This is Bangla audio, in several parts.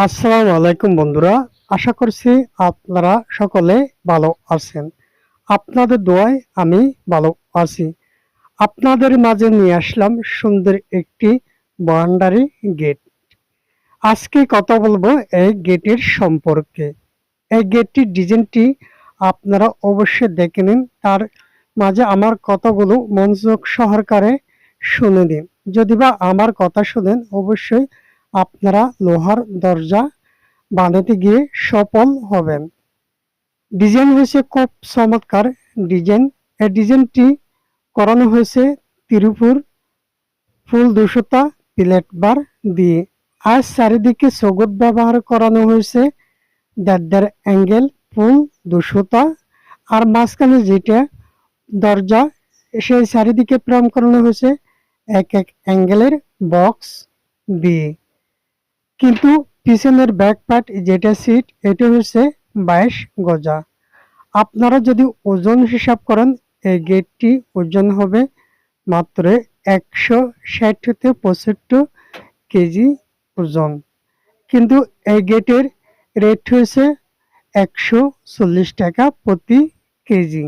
আসসালামু আলাইকুম বন্ধুরা, আশা করছি আপনারা সকলে ভালো আছেন। আপনাদের দোয়ায় আমি ভালো আছি। আপনাদের মাঝে নিয়ে আসলাম সুন্দর একটি বাউন্ডারি গেট। আজকে কথা বলব এই গেটের সম্পর্কে। এই গেটটির ডিজাইনটি আপনারা অবশ্যই দেখে নিন। তার মাঝে আমার কথাগুলো মনোযোগ সহকারে শুনে নিন। যদি বা আমার কথা শুনেন, অবশ্যই আপনারা লোহার দরজা বানাতে গিয়ে সফল হবেন। ডিজাইন হয়েছে খুব চমৎকার ডিজাইন। এই ডিজাইনটি করানো হয়েছে তিরুপুর ফুল দুশোটা প্লেট বার দিয়ে। আর চারিদিকে সগত ব্যবহার করানো হয়েছে। দেড় অ্যাঙ্গেল ফুল দুশোটা আর মাঝখানে যেটা দরজা, সেই চারিদিকে প্রেম করানো হয়েছে। এক এক অ্যাঙ্গেলের বক্স দিয়ে। কিন্তু পিছনের ব্যাক পার্ট যেটা সিট এটা হচ্ছে বাইশ গজা। আপনারা যদি ওজন হিসাব করেন, এই গেটটি ওজন হবে মাত্র একশো ষাট হতে পঁচাত্তর কেজি ওজন। কিন্তু এই গেটের রেট হয়েছে একশো চল্লিশ টাকা প্রতি কেজি।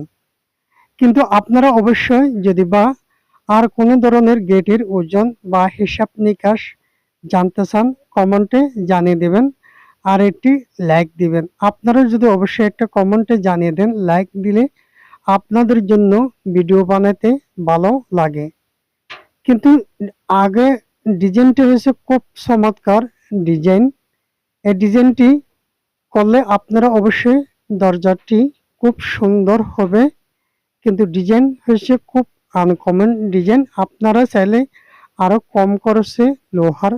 কিন্তু আপনারা অবশ্যই যদি বা আর কোনো ধরনের গেটের ওজন বা হিসাব নিকাশ জানতে চান কমেন্টে জানিয়ে দেবেন। আর একটি লাইক দিবেন। আপনারা যদি অবশ্যই একটা কমেন্টে জানিয়ে দেন লাইক দিলে আপনাদের জন্য ভিডিও বানাতে ভালো লাগে। কিন্তু আগে ডিজাইনটি হয়েছে খুব চমৎকার ডিজাইন এই ডিজাইনটি করলে আপনারা অবশ্যই দরজাটি খুব সুন্দর হবে। কিন্তু ডিজাইন হয়েছে খুব আনকমন ডিজাইন আপনারা চাইলে আরও কম খরচে লোহার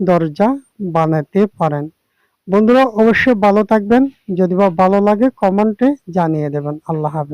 দরজা বানাতে পারেন। বন্ধুরা, অবশ্যই ভালো থাকবেন। যদি বা ভালো লাগে কমেন্টে জানিয়ে দেবেন। আল্লাহ হাফেজ।